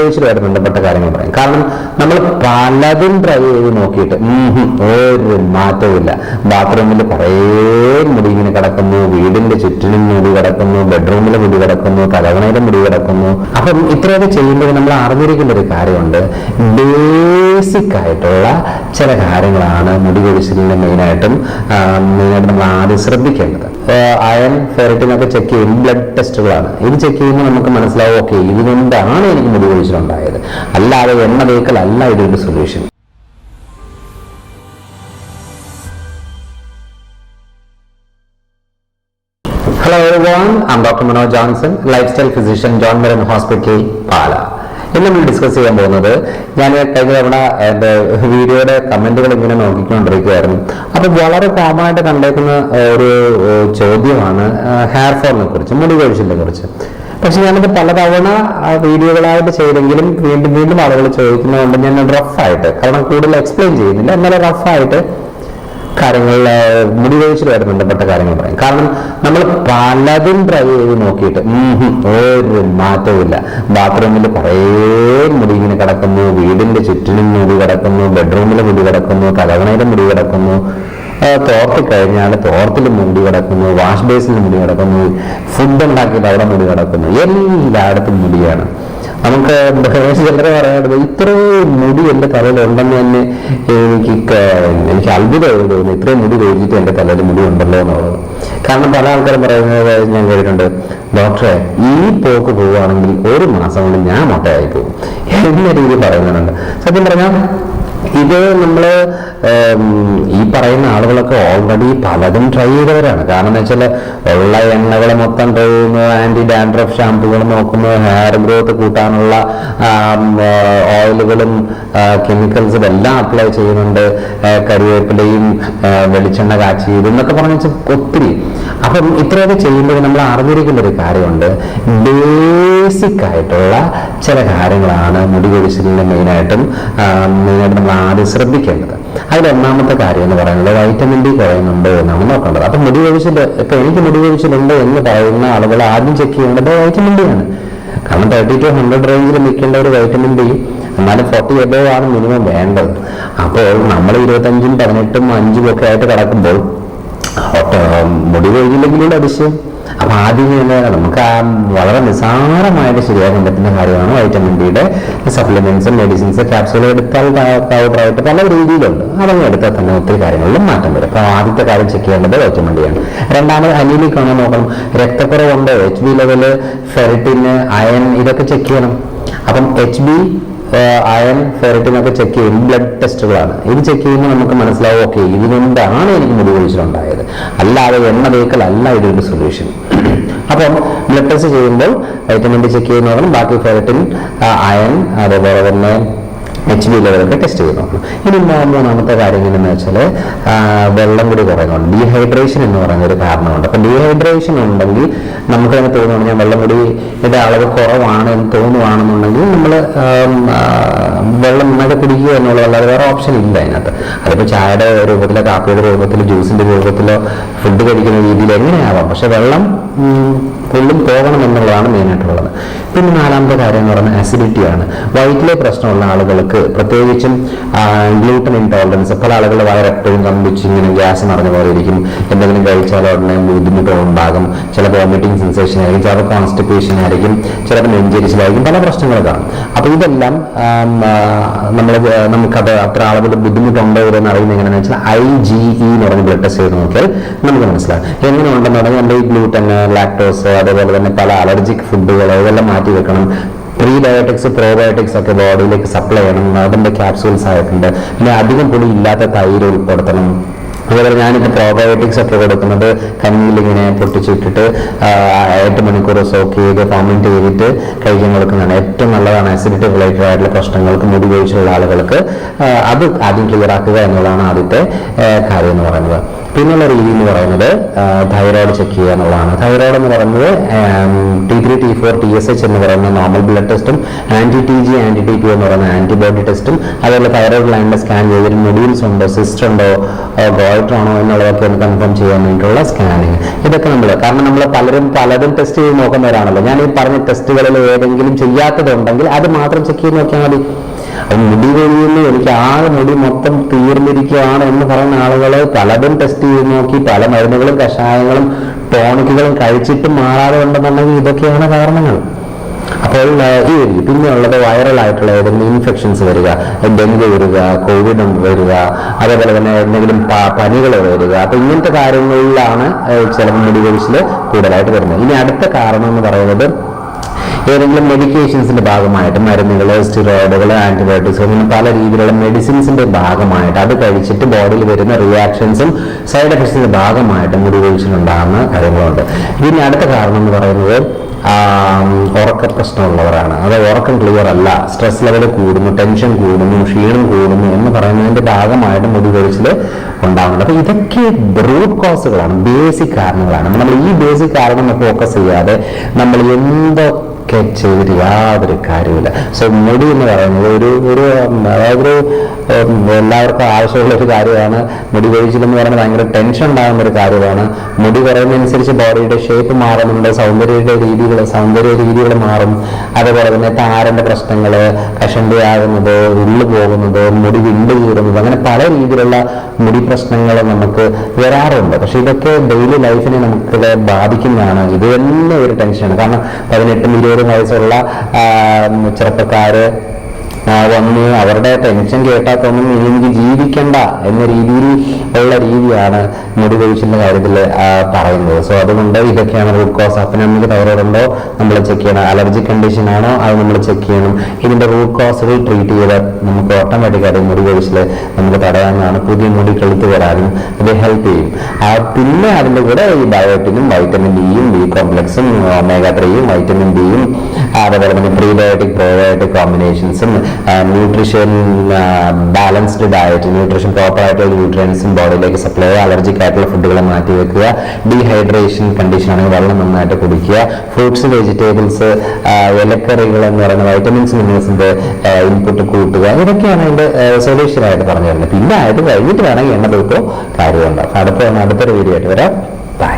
കൊഴിച്ചിലുമായിട്ട് ബന്ധപ്പെട്ട കാര്യങ്ങൾ പറയും. കാരണം നമ്മൾ പലതും ട്രൈ ചെയ്ത് നോക്കിയിട്ട് ഒരു മാറ്റവുമില്ല ബാത്റൂമിൽ കുറേ മുടി ഇങ്ങനെ കിടക്കുന്നു വീടിന്റെ ചുറ്റിനും മുടി കിടക്കുന്നു ബെഡ്റൂമിലെ മുടി കിടക്കുന്നു തലവണയിലെ മുടി കിടക്കുന്നു. അപ്പം ഇത്രയൊക്കെ ചെയ്യുമ്പോൾ നമ്മൾ അറിഞ്ഞിരിക്കേണ്ട ഒരു കാര്യമുണ്ട്. ബേസിക് ആയിട്ടുള്ള ചില കാര്യങ്ങളാണ് മുടി കൊഴിച്ചിലിന് മെയിനായിട്ടും മെയിനായിട്ട് നമ്മൾ ആദ്യം ശ്രദ്ധിക്കേണ്ടത്. അയൺ ഫെറിറ്റിനൊക്കെ ചെക്ക് ചെയ്യും ബ്ലഡ് ടെസ്റ്റുകളാണ് ഇത് ചെക്ക് ചെയ്യുമ്പോൾ നമുക്ക് മനസ്സിലാവും ഓക്കെ ഇതുകൊണ്ടാണ് എനിക്ക് മുടി കൊഴിച്ചിലുണ്ടായത് അല്ലാതെ എണ്ണ തേക്കലല്ല ഇതിന്റെ solution hello everyone I'm doctor Manoj Johnson lifestyle physician John Meren hospital Pala ഇന്ന് നമ്മൾ ഡിസ്കസ് ചെയ്യാൻ പോകുന്നത് ഞാൻ കഴിഞ്ഞ തവണ എന്റെ വീഡിയോയുടെ കമന്റുകൾ ഇങ്ങനെ നോക്കിക്കൊണ്ടിരിക്കുകയായിരുന്നു. അപ്പോൾ വളരെ കോമൺ ആയിട്ട് കണ്ടേക്കുന്ന ഒരു ചോദ്യമാണ് ഹെയർ ഫോളിനെ കുറിച്ച് മുടി കൊഴിച്ചിലിനെ കുറിച്ച്. പക്ഷെ ഞാനത് പലതവണ വീഡിയോകളായിട്ട് ചെയ്തെങ്കിലും വീണ്ടും വീണ്ടും ആളുകൾ ചോദിക്കുന്നതുകൊണ്ട് ഞാൻ റഫായിട്ട് കാരണം കൂടുതൽ എക്സ്പ്ലെയിൻ ചെയ്യുന്നില്ല. എന്നാലും റഫായിട്ട് കാര്യങ്ങൾ മുടി കൊഴിച്ചിലുമായിട്ട് ബന്ധപ്പെട്ട കാര്യങ്ങൾ പറയും. കാരണം നമ്മൾ പലതും ട്രൈ ചെയ്ത് നോക്കിയിട്ട് ഒരു മാറ്റവുമില്ല. ബാത്റൂമിൽ കുറേ മുടി ഇങ്ങനെ കിടക്കുന്നു വീടിന്റെ ചുറ്റിനും മുടി കിടക്കുന്നു ബെഡ്റൂമിലെ മുടി കിടക്കുന്നു തലവണയിലെ മുടി കിടക്കുന്നു. തോർത്തി കഴിഞ്ഞാൽ തോർത്തിൽ മുടി കിടക്കുന്നു വാഷ് ബേസിൽ മുടി കിടക്കുന്നു ഫുഡ് ഉണ്ടാക്കിയിട്ട് അവിടെ മുടി കിടക്കുന്നു. എല്ലായിടത്തും മുടിയാണ്. നമുക്ക് ചിലർ പറയാറുണ്ട് ഇത്രയും മുടി എന്റെ തലയിൽ ഉണ്ടെന്ന് തന്നെ എനിക്ക് എനിക്ക് അത്ഭുതമായി തോന്നുന്നു. ഇത്രയും മുടി കഴിഞ്ഞിട്ട് എന്റെ തലയിൽ മുടി ഉണ്ടല്ലോ എന്നുള്ളത്. കാരണം പല ആൾക്കാരും പറയുന്നത് ഞാൻ കേട്ടിട്ടുണ്ട് ഡോക്ടറെ ഈ പോക്ക് പോവുകയാണെങ്കിൽ ഒരു മാസം കൊണ്ട് ഞാൻ മുട്ടയായി പോകും. എന്ന രീതിയിൽ പറയുന്നുണ്ട്. സത്യം പറഞ്ഞാൽ ഇത് നമ്മൾ ഈ പറയുന്ന ആളുകളൊക്കെ ഓൾറെഡി പലതും ട്രൈ ചെയ്തവരാണ്. കാരണം എന്ന് വെച്ചാൽ ഉള്ള എണ്ണകൾ മൊത്തം ട്രൈ ചെയ്യുന്നു ഡാൻഡ്രഫ് ഷാമ്പുകൾ നോക്കുന്നു ഹെയർ ഗ്രോത്ത് കൂട്ടാനുള്ള ഓയിലുകളും കെമിക്കൽസും എല്ലാം അപ്ലൈ ചെയ്യുന്നുണ്ട്. കരിവേപ്പിലയും വെളിച്ചെണ്ണ കാച്ചി ഇതെന്നൊക്കെ പറഞ്ഞു വെച്ചാൽ ഒത്തിരി. അപ്പം ഇത്രയൊക്കെ ചെയ്യുമ്പോൾ നമ്മൾ അറിഞ്ഞിരിക്കേണ്ട ഒരു കാര്യമുണ്ട്. ബേസിക് ആയിട്ടുള്ള ചില കാര്യങ്ങളാണ് മുടി കൊഴിച്ചിലിന് മെയിനായിട്ടും മെയിനായിട്ട് നമ്മൾ ആദ്യം ശ്രദ്ധിക്കേണ്ടത്. അതിൽ ഒന്നാമത്തെ കാര്യം എന്ന് പറയുന്നത് വൈറ്റമിൻ ഡി കുറയുന്നുണ്ടോ എന്നാണ് നോക്കേണ്ടത്. അപ്പം മുടി കൊഴിച്ചിൽ ഇപ്പൊ എനിക്ക് മുടി കൊഴിച്ചിലുണ്ട് എന്ന് പറയുന്ന ആളുകൾ ആദ്യം ചെക്ക് ചെയ്യേണ്ടത് വൈറ്റമിൻ ഡി ആണ്. കാരണം തേർട്ടി ടു ഹൺഡ്രഡ് റേഞ്ചിൽ നിൽക്കേണ്ട ഒരു വൈറ്റമിൻ ഡി എന്നാലും ഫോർട്ടി എബോ ആണ് മിനിമം വേണ്ടത്. അപ്പോൾ നമ്മൾ ഇരുപത്തഞ്ചും പതിനെട്ടും അഞ്ചും ഒക്കെ ആയിട്ട് കിടക്കുമ്പോൾ മുടി കൊഴിഞ്ഞില്ലെങ്കിലും അതിശയം അപ്പൊ ആദ്യം നമുക്ക് ആ വളരെ നിസ്സാരമായിട്ട് ശരിയാക്കാൻ പറ്റുന്ന കാര്യമാണ് വൈറ്റമിൻ ഡിയുടെ സപ്ലിമെന്റ്സ് മെഡിസിൻസ് ക്യാപ്സുകൾ എടുത്താൽ പൗഡറായിട്ട് പല രീതിയിലുണ്ട്. അതൊന്നും എടുത്താൽ തന്നെ ഒത്തിരി കാര്യങ്ങളിലും മാറ്റം വരും. അപ്പൊ ആദ്യത്തെ കാര്യം ചെക്ക് ചെയ്യേണ്ടത് വൈറ്റമിൻ ഡി ആണ്. രണ്ടാമത് അനീമിക് ആണോ നോക്കണം. രക്തക്കുറവുണ്ട്? എച്ച് ബി ലെവൽ ഫെറിറ്റിന് അയൺ ഇതൊക്കെ ചെക്ക് ചെയ്യണം. അപ്പം എച്ച് ബി അയൺ ഫെറിറ്റിനൊക്കെ ചെക്ക് ചെയ്യും ബ്ലഡ് ടെസ്റ്റുകളാണ് ഇത് ചെക്ക് ചെയ്യുമ്പോൾ നമുക്ക് മനസ്സിലാവും ഓക്കെ ഇതുകൊണ്ടാണ് എനിക്ക് മുടി കൊഴിച്ചിലുണ്ടായത്. അല്ലാതെ എണ്ണ തേക്കലല്ല ഇതിന്റെ സൊല്യൂഷൻ അപ്പം ബ്ലഡ് ടെസ്റ്റ് ചെയ്യുമ്പോൾ വൈറ്റമിൻ ഡി ചെക്ക് ചെയ്യുന്നതാണ് ബാക്കി ഫെറിറ്റിൻ അയൺ അതേപോലെ തന്നെ എച്ച് ഡി ലെവലൊക്കെ ടെസ്റ്റ് ചെയ്ത് നോക്കണം ഇനി മൂന്നാമത്തെ കാര്യം എന്ന് വെച്ചാൽ വെള്ളം കൂടി കുറയുന്നുണ്ട്. ഡീഹൈഡ്രേഷൻ എന്ന് പറയുന്ന ഒരു കാരണമുണ്ട്. അപ്പം ഡീഹൈഡ്രേഷൻ ഉണ്ടെങ്കിൽ നമുക്ക് തന്നെ തോന്നുകയാണ് വെള്ളം കൂടിയുടെ അളവ് കുറവാണ് എന്ന് തോന്നുവാണെന്നുണ്ടെങ്കിൽ നമ്മൾ വെള്ളം നന്നായിട്ട് കുടിക്കുക എന്നുള്ളതല്ലാതെ വേറെ ഓപ്ഷൻ ഇല്ല അതിനകത്ത്. അതിപ്പോൾ ചായയുടെ രൂപത്തിലോ കാപ്പിയുടെ രൂപത്തിലോ ജ്യൂസിന്റെ രൂപത്തിലോ ഫുഡ് കഴിക്കുന്ന രീതിയിൽ എങ്ങനെയാവാം. പക്ഷെ വെള്ളം ഉള്ളിൽ പോകണം എന്നുള്ളതാണ് മെയിനായിട്ടുള്ളത് പിന്നെ നാലാമത്തെ കാര്യം എന്ന് പറയുന്നത് ആസിഡിറ്റിയാണ് വയറ്റിലെ പ്രശ്നമുള്ള ആളുകൾക്ക് പ്രത്യേകിച്ചും ഗ്ലൂട്ടൻ ഇൻടോളറൻസ് പല ആളുകളുടെ വയറെപ്പോഴും കമ്പിച്ച് ഇങ്ങനെ ഗ്യാസ് നിറഞ്ഞ പോലെ ഇരിക്കും. എന്തെങ്കിലും കഴിച്ചാൽ ഉടനെ ബുദ്ധിമുട്ട് ഉണ്ടാകും. ചിലപ്പോൾ വോമിറ്റിംഗ് സെൻസേഷൻ ആയിരിക്കും ചിലപ്പോൾ കോൺസ്റ്റിപ്പേഷൻ ആയിരിക്കും ചിലപ്പോൾ നെഞ്ചരിച്ചിലായിരിക്കും പല പ്രശ്നങ്ങൾ കാണും. അപ്പോൾ ഇതെല്ലാം നമ്മൾ നമുക്കത് അത്ര അളവിൽ ബുദ്ധിമുട്ടുണ്ടോ എന്ന് അറിയുന്നത് എങ്ങനെയാണെന്ന് വെച്ചാൽ ഐ ജി ഇ എന്ന് പറഞ്ഞ ബ്ലഡ് ടെസ്റ്റ് ചെയ്ത് നോക്കിയാൽ നമുക്ക് മനസ്സിലാകും. എങ്ങനെ പറഞ്ഞാൽ നമ്മുടെ ഈ ഗ്ലൂട്ടൻ ലാക്ടോസ് അതേപോലെ തന്നെ പല അലർജിക് ഫുഡുകൾ ഇതെല്ലാം മാറ്റി വെക്കണം. പ്രീബയോട്ടിക്സ് പ്രോബയോട്ടിക്സ് ഒക്കെ ബോഡിയിലേക്ക് സപ്ലൈ ചെയ്യണം. അതിന്റെ ക്യാപ്സൂൾസ് ആയിട്ടുണ്ട്. പിന്നെ അധികം പുളി ഇല്ലാത്ത തൈര് ഉൾപ്പെടുത്തണം. അതുപോലെ ഞാനിപ്പോൾ പ്രോബയോട്ടിക്സ് ഒക്കെ കൊടുക്കുന്നത് കഞ്ഞിയിൽ ഇങ്ങനെ പൊട്ടിച്ചിട്ടിട്ട് എട്ട് മണിക്കൂർ സോക്ക് ചെയ്ത് ഫോമിറ്റ് ചെയ്തിട്ട് കഴിക്കാൻ കൊടുക്കുന്നതാണ്. ഏറ്റവും നല്ലതാണ് അസിഡിറ്റി റിലേറ്റഡ് ആയിട്ടുള്ള പ്രശ്നങ്ങൾക്ക് മുടി കഴിച്ചുള്ള ആളുകൾക്ക് അത് ആദ്യം ക്ലിയർ ആക്കുക എന്നുള്ളതാണ് ആദ്യത്തെ കാര്യം എന്ന് പറയുന്നത്. പിന്നുള്ള രീതി എന്ന് പറയുന്നത് തൈറോയ്ഡ് ചെക്ക് ചെയ്യുക എന്നുള്ളതാണ്. തൈറോയ്ഡ് എന്ന് പറയുന്നത് T three T four T S H എന്ന് പറയുന്ന നോർമൽ ബ്ലഡ് ടെസ്റ്റും anti T G anti T P എന്ന് പറയുന്ന ആന്റിബോഡി ടെസ്റ്റും അതുപോലെ തൈറോയ്ഡ് ഗ്ലാൻഡ് സ്കാൻ ചെയ്തിട്ട് മൊഡ്യൂൾസ് ഉണ്ടോ സിസ്റ്റ് ഉണ്ടോ ഗോയിറ്റർ ആണോ എന്നുള്ളതൊക്കെ ഒന്ന് കൺഫേം ചെയ്യാൻ വേണ്ടിയിട്ടുള്ള സ്കാനിങ് ഇതൊക്കെ നമ്മൾ കാരണം നമ്മൾ പലരും പലതും ടെസ്റ്റ് ചെയ്ത് നോക്കുന്നവരാണല്ലോ. ഞാൻ ഈ പറഞ്ഞ ടെസ്റ്റുകളിൽ ഏതെങ്കിലും ചെയ്യാത്തതുണ്ടെങ്കിൽ അത് മാത്രം ചെക്ക് ചെയ്ത് നോക്കിയാൽ മതി. മുടി കൊഴിയുന്നു. എനിക്ക് ആകെ മുടി മൊത്തം തീർന്നിരിക്കുകയാണ് എന്ന് പറയുന്ന ആളുകൾ പലതും ടെസ്റ്റ് ചെയ്ത് നോക്കി. പല മരുന്നുകളും കഷായങ്ങളും ടോണിക്കുകളും കഴിച്ചിട്ടും മാറാതെ ഉണ്ടെന്നുണ്ടെങ്കിൽ ഇതൊക്കെയാണ് കാരണങ്ങൾ. അപ്പോൾ ഈ പിന്നെ ഉള്ളത് വൈറൽ ആയിട്ടുള്ള ഏതെങ്കിലും ഇൻഫെക്ഷൻസ് വരിക ഡെങ്കു വരിക കോവിഡ് വരിക അതേപോലെ തന്നെ എന്തെങ്കിലും പനികൾ വരിക അപ്പൊ ഇങ്ങനത്തെ കാര്യങ്ങളിലാണ് ചില ചിലപ്പോൾ മുടി കൊഴിച്ചിൽ കൂടുതലായിട്ട് വരുന്നത്. ഇനി അടുത്ത കാരണം എന്ന് പറയുന്നത് ഏതെങ്കിലും മെഡിക്കേഷൻസിന്റെ ഭാഗമായിട്ട് മരുന്നുകൾ സ്റ്റിറോയിഡുകൾ ആന്റിബയോട്ടിക്സ് അങ്ങനെ പല രീതിയിലുള്ള മെഡിസിൻസിന്റെ ഭാഗമായിട്ട് അത് കഴിച്ചിട്ട് ബോഡിയിൽ വരുന്ന റിയാക്ഷൻസും സൈഡ് എഫക്ട്സിന്റെ ഭാഗമായിട്ട് മുടി കൊഴിച്ചിലുണ്ടാകുന്ന കാര്യങ്ങളുണ്ട്. ഇതിന് അടുത്ത കാരണം എന്ന് പറയുന്നത് ഉറക്ക പ്രശ്നമുള്ളവരാണ്. അത് ഉറക്കം ക്ലിയർ അല്ല സ്ട്രെസ് ലെവൽ കൂടുന്നു ടെൻഷൻ കൂടുന്നു ക്ഷീണം കൂടുന്നു എന്ന് പറയുന്നതിന്റെ ഭാഗമായിട്ട് മുടികൊഴിച്ചിൽ ഉണ്ടാകുന്നത് അപ്പൊ ഇതൊക്കെ റൂട്ട് കോസുകളാണ് ബേസിക് കാരണങ്ങളാണ്. നമ്മൾ ഈ ബേസിക് കാരണം ഫോക്കസ് ചെയ്യാതെ നമ്മൾ എന്തൊക്കെ ചെയ്തിട്ട് യാതൊരു കാര്യമില്ല സോ മുടി എന്ന് പറയുന്നത് ഒരു ഒരു അതായത് എല്ലാവർക്കും ആവശ്യമുള്ള ഒരു കാര്യമാണ്. മുടി കഴിച്ചില്ലെന്ന് പറയുന്നത് ഭയങ്കര ടെൻഷൻ ഉണ്ടാകുന്ന ഒരു കാര്യമാണ്. മുടി കുറയുന്നതനുസരിച്ച് ബോഡിയുടെ ഷേപ്പ് മാറുന്നുണ്ട് സൗന്ദര്യയുടെ രീതികൾ സൗന്ദര്യ രീതികൾ മാറും. അതേപോലെ തന്നെ താരന്റെ പ്രശ്നങ്ങൾ കഷണ്ടിയാകുന്നത് ഉള്ളു പോകുന്നത് മുടി വിണ്ടു കീറുന്നത് അങ്ങനെ പല രീതിയിലുള്ള മുടി പ്രശ്നങ്ങൾ നമുക്ക് വരാറുണ്ട്. പക്ഷെ ഇതൊക്കെ ഡെയിലി ലൈഫിനെ നമുക്ക് ബാധിക്കുന്നതാണ്. ഇത് തന്നെ ഒരു ടെൻഷനാണ് കാരണം പതിനെട്ടും ഇരുപതും വയസ്സുള്ള ആ, വന്ന് അവരുടെ ടെൻഷൻ കേട്ടാൽ തോന്നും ഇനി എനിക്ക് ജീവിക്കണ്ട എന്ന രീതിയിൽ ഉള്ള രീതിയാണ് മുടി കൊഴിച്ചിലിന്റെ കാര്യത്തിൽ പറയുന്നത്. സോ അതുകൊണ്ട് ഇതൊക്കെയാണ് റൂട്ട് കോസ് അപ്പം നമുക്ക് തൈറോയ്ഡ് ഉണ്ടോ? നമ്മൾ ചെക്ക് ചെയ്യണം. അലർജി കണ്ടീഷൻ ആണോ? അത് നമ്മൾ ചെക്ക് ചെയ്യണം. ഇതിന്റെ റൂട്ട് കോസുകൾ ട്രീറ്റ് ചെയ്താൽ നമുക്ക് ഓട്ടോമാറ്റിക്കായിട്ട് മുടി കൊഴിച്ചിൽ നമുക്ക് തടയാനാണ് പുതിയ മുടി കെളുത്ത് വരാനും ഇത് ഹെൽപ്പ് ചെയ്യും. പിന്നെ അതിന്റെ കൂടെ ഈ ബയോട്ടിനും വൈറ്റമിൻ ഡിയും ബി കോംപ്ലക്സും ഒമേഗ ത്രീയും വൈറ്റമിൻ ഡിയും അതേപോലെ തന്നെ prebiotic probiotic കോമ്പിനേഷൻസും nutrition balanced diet nutrition proper ആയിട്ടുള്ള ന്യൂട്രിയൻസും ബോഡിയിലേക്ക് സപ്ലൈ അലർജിക് ആയിട്ടുള്ള ഫുഡുകളെ മാറ്റി വെക്കുക ഡീഹൈഡ്രേഷൻ കണ്ടീഷൻ ആണെങ്കിൽ വെള്ളം നന്നായിട്ട് കുടിക്കുക ഫ്രൂട്ട്സ് വെജിറ്റബിൾസ് ഇലക്കറികൾ എന്ന് പറയുന്ന വൈറ്റമിൻസ് മിനറൽസിന്റെ ഇൻപുട്ട് കൂട്ടുക ഇതൊക്കെയാണ് അതിന്റെ സൊല്യൂഷൻ ആയിട്ട് പറഞ്ഞു തരുന്നത് പിന്നെ ആയത് കഴിഞ്ഞിട്ട് വേണമെങ്കിൽ എണ്ണ തൂക്കോ കാര്യമുണ്ട് അടുത്ത അടുത്തൊരു വീഡിയോ ആയിട്ട് വരാം. ബൈ